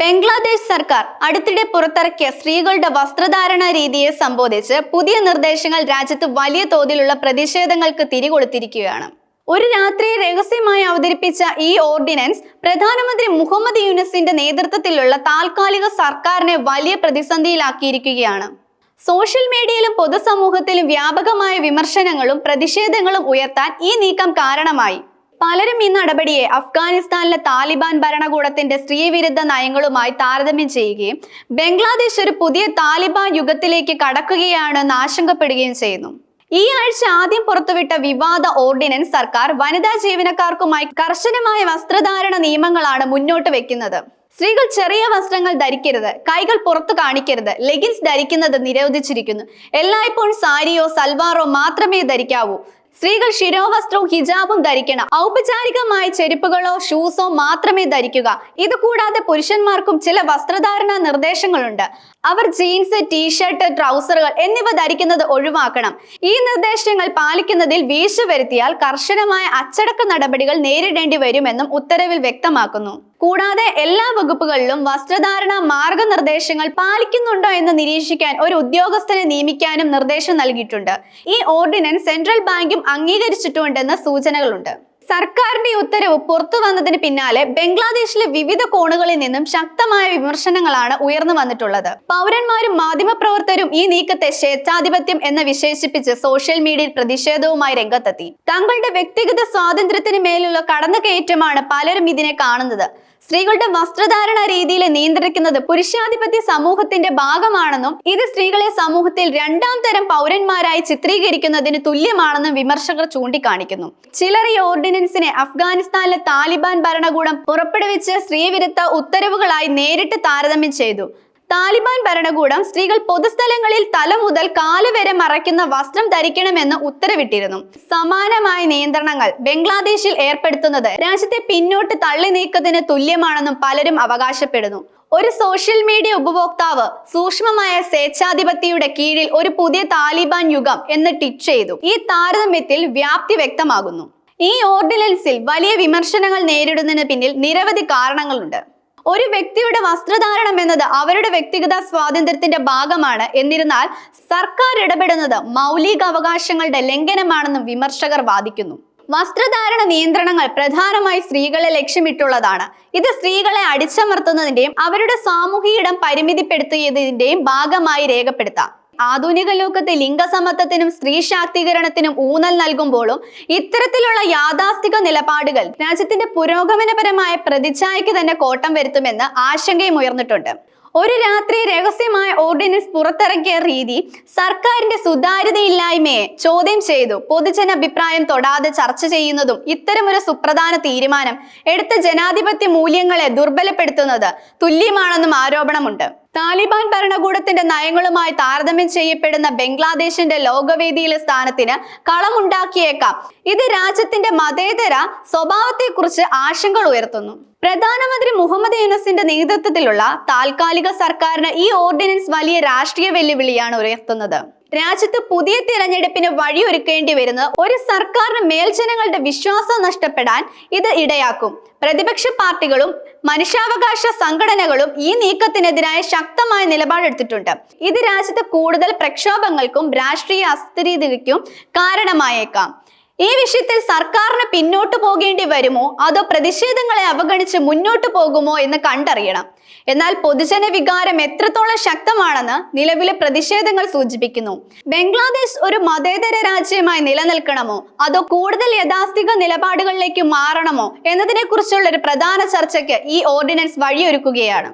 ബംഗ്ലാദേശ് സർക്കാർ അടുത്തിടെ പുറത്തിറക്കിയ സ്ത്രീകളുടെ വസ്ത്രധാരണ രീതിയെ സംബോധിച്ച് പുതിയ നിർദ്ദേശങ്ങൾ രാജ്യത്ത് വലിയ തോതിലുള്ള പ്രതിഷേധങ്ങൾക്ക് തിരികൊളുത്തിരിക്കുകയാണ്. ഒരു രാത്രി രഹസ്യമായി അവതരിപ്പിച്ച ഈ ഓർഡിനൻസ് പ്രധാനമന്ത്രി മുഹമ്മദ് യൂനസിന്റെ നേതൃത്വത്തിലുള്ള താൽക്കാലിക സർക്കാരിനെ വലിയ പ്രതിസന്ധിയിലാക്കിയിരിക്കുകയാണ്. സോഷ്യൽ മീഡിയയിലും പൊതുസമൂഹത്തിലും വ്യാപകമായ വിമർശനങ്ങളും പ്രതിഷേധങ്ങളും ഉയർത്താൻ ഈ നീക്കം കാരണമായി. പലരും ഈ നടപടിയെ അഫ്ഗാനിസ്ഥാനിലെ താലിബാൻ ഭരണകൂടത്തിന്റെ സ്ത്രീവിരുദ്ധ നയങ്ങളുമായി താരതമ്യം ചെയ്യുകയും ബംഗ്ലാദേശ് ഒരു പുതിയ താലിബാൻ യുഗത്തിലേക്ക് കടക്കുകയാണെന്ന് ആശങ്കപ്പെടുകയും ചെയ്യുന്നു. ഈ ആഴ്ച ആദ്യം പുറത്തുവിട്ട വിവാദ ഓർഡിനൻസ് സർക്കാർ വനിതാ ജീവനക്കാർക്കുമായി കർശനമായ വസ്ത്രധാരണ നിയമങ്ങളാണ് മുന്നോട്ട് വെക്കുന്നത്. സ്ത്രീകൾ ചെറിയ വസ്ത്രങ്ങൾ ധരിക്കരുത് കൈകൾ പുറത്തു കാണിക്കരുത് ലെഗിൻസ് ധരിക്കുന്നത് നിരോധിച്ചിരിക്കുന്നു. എല്ലായ്പ്പോഴും സാരിയോ സൽവാറോ മാത്രമേ ധരിക്കാവൂ. സ്ത്രീകൾ ശിരോവസ്ത്രവും ഹിജാബും ധരിക്കണം. ഔപചാരികമായ ചെരുപ്പുകളോ ഷൂസോ മാത്രമേ ധരിക്കുക. ഇത് കൂടാതെ പുരുഷന്മാർക്കും ചില വസ്ത്രധാരണ നിർദ്ദേശങ്ങളുണ്ട്. അവർ ജീൻസ് ടീഷർട്ട് ട്രൗസറുകൾ എന്നിവ ധരിക്കുന്നത് ഒഴിവാക്കണം. ഈ നിർദ്ദേശങ്ങൾ പാലിക്കുന്നതിൽ വീഴ്ച വരുത്തിയാൽ കർശനമായ അച്ചടക്ക നടപടികൾ നേരിടേണ്ടി വരുമെന്നും ഉത്തരവിൽ വ്യക്തമാക്കുന്നു. കൂടാതെ എല്ലാ വകുപ്പുകളിലും വസ്ത്രധാരണ മാർഗനിർദ്ദേശങ്ങൾ പാലിക്കുന്നുണ്ടോ എന്ന് നിരീക്ഷിക്കാൻ ഒരു ഉദ്യോഗസ്ഥനെ നിയമിക്കാനും നിർദ്ദേശം നൽകിയിട്ടുണ്ട്. ഈ ഓർഡിനൻസ് സെൻട്രൽ ബാങ്കും അംഗീകരിച്ചിട്ടുണ്ടെന്ന സൂചനകളുണ്ട്. സർക്കാരിന്റെ ഉത്തരവ് പുറത്തു വന്നതിന് പിന്നാലെ ബംഗ്ലാദേശിലെ വിവിധ കോണുകളിൽ നിന്നും ശക്തമായ വിമർശനങ്ങളാണ് ഉയർന്നു വന്നിട്ടുള്ളത്. പൗരന്മാരും മാധ്യമപ്രവർത്തകരും ഈ നീക്കത്തെ സ്വേച്ഛാധിപത്യം എന്ന് വിശേഷിപ്പിച്ച് സോഷ്യൽ മീഡിയയിൽ പ്രതിഷേധവുമായി രംഗത്തെത്തി. തങ്ങളുടെ വ്യക്തിഗത സ്വാതന്ത്ര്യത്തിന് മേലുള്ള കടന്നുകയറ്റമാണ് പലരും ഇതിനെ കാണുന്നത്. സ്ത്രീകളുടെ വസ്ത്രധാരണ രീതിയിൽ നിയന്ത്രിക്കുന്നത് പുരുഷാധിപത്യ സമൂഹത്തിന്റെ ഭാഗമാണെന്നും ഇത് സ്ത്രീകളെ സമൂഹത്തിൽ രണ്ടാം തരം പൗരന്മാരായി ചിത്രീകരിക്കുന്നതിന് തുല്യമാണെന്നും വിമർശകർ ചൂണ്ടിക്കാണിക്കുന്നു. ചിലർ ഈ ഓർഡിനൻസിനെ അഫ്ഗാനിസ്ഥാനിലെ താലിബാൻ ഭരണകൂടം പുറപ്പെടുവിച്ച സ്ത്രീവിരുദ്ധ ഉത്തരവുകളായി നേരിട്ട് താരതമ്യം ചെയ്തു. താലിബാൻ ഭരണകൂടം സ്ത്രീകൾ പൊതുസ്ഥലങ്ങളിൽ തല മുതൽ കാൽ വരെ മറയ്ക്കുന്ന വസ്ത്രം ധരിക്കണമെന്ന് ഉത്തരവിട്ടിരുന്നു. സമാനമായ നിയന്ത്രണങ്ങൾ ബംഗ്ലാദേശിൽ ഏർപ്പെടുത്തുന്നത് രാജ്യത്തെ പിന്നോട്ട് തള്ളി നീക്കത്തിന് തുല്യമാണെന്നും പലരും അവകാശപ്പെടുന്നു. ഒരു സോഷ്യൽ മീഡിയ ഉപഭോക്താവ് സൂക്ഷ്മമായ സ്വേച്ഛാധിപത്യയുടെ കീഴിൽ ഒരു പുതിയ താലിബാൻ യുഗം എന്ന് ട്വിറ്റ് ചെയ്തു. ഈ താരതമ്യത്തിൽ വ്യാപ്തി വ്യക്തമാകുന്നു. ഈ ഓർഡിനൻസിൽ വലിയ വിമർശനങ്ങൾ നേരിടുന്നതിന് പിന്നിൽ നിരവധി കാരണങ്ങളുണ്ട്. ഒരു വ്യക്തിയുടെ വസ്ത്രധാരണം എന്നത് അവരുടെ വ്യക്തിഗത സ്വാതന്ത്ര്യത്തിന്റെ ഭാഗമാണ്. എന്നിരുന്നാൽ സർക്കാർ ഇടപെടുന്നത് മൗലിക അവകാശങ്ങളുടെ ലംഘനമാണെന്നും വിമർശകർ വാദിക്കുന്നു. വസ്ത്രധാരണ നിയന്ത്രണങ്ങൾ പ്രധാനമായി സ്ത്രീകളെ ലക്ഷ്യമിട്ടുള്ളതാണ്. ഇത് സ്ത്രീകളെ അടിച്ചമർത്തുന്നതിന്റെയും അവരുടെ സാമൂഹിക ഇടം പരിമിതിപ്പെടുത്തിയതിന്റെയും ഭാഗമായി രേഖപ്പെടുത്താം. ആധുനിക ലോകത്ത് ലിംഗസമത്വത്തിനും സ്ത്രീ ശാക്തീകരണത്തിനും ഊന്നൽ നൽകുമ്പോഴും ഇത്തരത്തിലുള്ള യാഥാസ്ഥിക നിലപാടുകൾ രാജ്യത്തിന്റെ പുരോഗമനപരമായ പ്രതിച്ഛായയ്ക്ക് തന്നെ കോട്ടം വരുത്തുമെന്ന് ആശങ്കയും ഉയർന്നിട്ടുണ്ട്. ഒരു രാത്രി രഹസ്യമായ ഓർഡിനൻസ് പുറത്തിറക്കിയ രീതി സർക്കാരിന്റെ സുതാര്യതയില്ലായ്മയെ ചോദ്യം ചെയ്തു. പൊതുജന അഭിപ്രായം തൊടാതെ ചർച്ച ചെയ്യുന്നതും ഇത്തരമൊരു സുപ്രധാന തീരുമാനം എടുത്ത ജനാധിപത്യ മൂല്യങ്ങളെ ദുർബലപ്പെടുത്തുന്നത് തുല്യമാണെന്നും ആരോപണമുണ്ട്. താലിബാൻ ഭരണകൂടത്തിന്റെ നയങ്ങളുമായി താരതമ്യം ചെയ്യപ്പെടുന്ന ബംഗ്ലാദേശിന്റെ ലോകവേദിയിലെ സ്ഥാനത്തിന് കളമുണ്ടാക്കിയേക്കാം. ഇത് രാജ്യത്തിന്റെ മതേതര സ്വഭാവത്തെക്കുറിച്ച് ആശങ്കകൾ ഉയർത്തുന്നു. പ്രധാനമന്ത്രി മുഹമ്മദ് യൂനസിന്റെ നേതൃത്വത്തിലുള്ള താൽക്കാലിക സർക്കാരിന് ഈ ഓർഡിനൻസ് വലിയ രാഷ്ട്രീയ വെല്ലുവിളിയാണ് ഉയർത്തുന്നത്. രാജ്യത്ത് പുതിയ തിരഞ്ഞെടുപ്പിന് വഴിയൊരുക്കേണ്ടി വരുന്നത് ഒരു സർക്കാരിന് മേൽജനങ്ങളുടെ വിശ്വാസം നഷ്ടപ്പെടാൻ ഇത് ഇടയാക്കും. പ്രതിപക്ഷ പാർട്ടികളും മനുഷ്യാവകാശ സംഘടനകളും ഈ നീക്കത്തിനെതിരായ ശക്തമായ നിലപാടെടുത്തിട്ടുണ്ട് ഇത് രാജ്യത്ത് കൂടുതൽ പ്രക്ഷോഭങ്ങൾക്കും രാഷ്ട്രീയ അസ്ഥിരതയ്ക്കും കാരണമായേക്കാം. ഈ വിഷയത്തിൽ സർക്കാരിന് പിന്നോട്ട് പോകേണ്ടി വരുമോ? അതോ പ്രതിഷേധങ്ങളെ അവഗണിച്ച് മുന്നോട്ട് പോകുമോ എന്ന് കണ്ടറിയണം. എന്നാൽ പൊതുജന വികാരം എത്രത്തോളം ശക്തമാണെന്ന് നിലവിലെ പ്രതിഷേധങ്ങൾ സൂചിപ്പിക്കുന്നു. ബംഗ്ലാദേശ് ഒരു മതേതര രാജ്യമായി നിലനിൽക്കണമോ? അതോ കൂടുതൽ യഥാസ്ഥിക നിലപാടുകളിലേക്ക് മാറണമോ? എന്നതിനെക്കുറിച്ചുള്ള ഒരു പ്രധാന ചർച്ചയ്ക്ക് ഈ ഓർഡിനൻസ് വഴിയൊരുക്കുകയാണ്.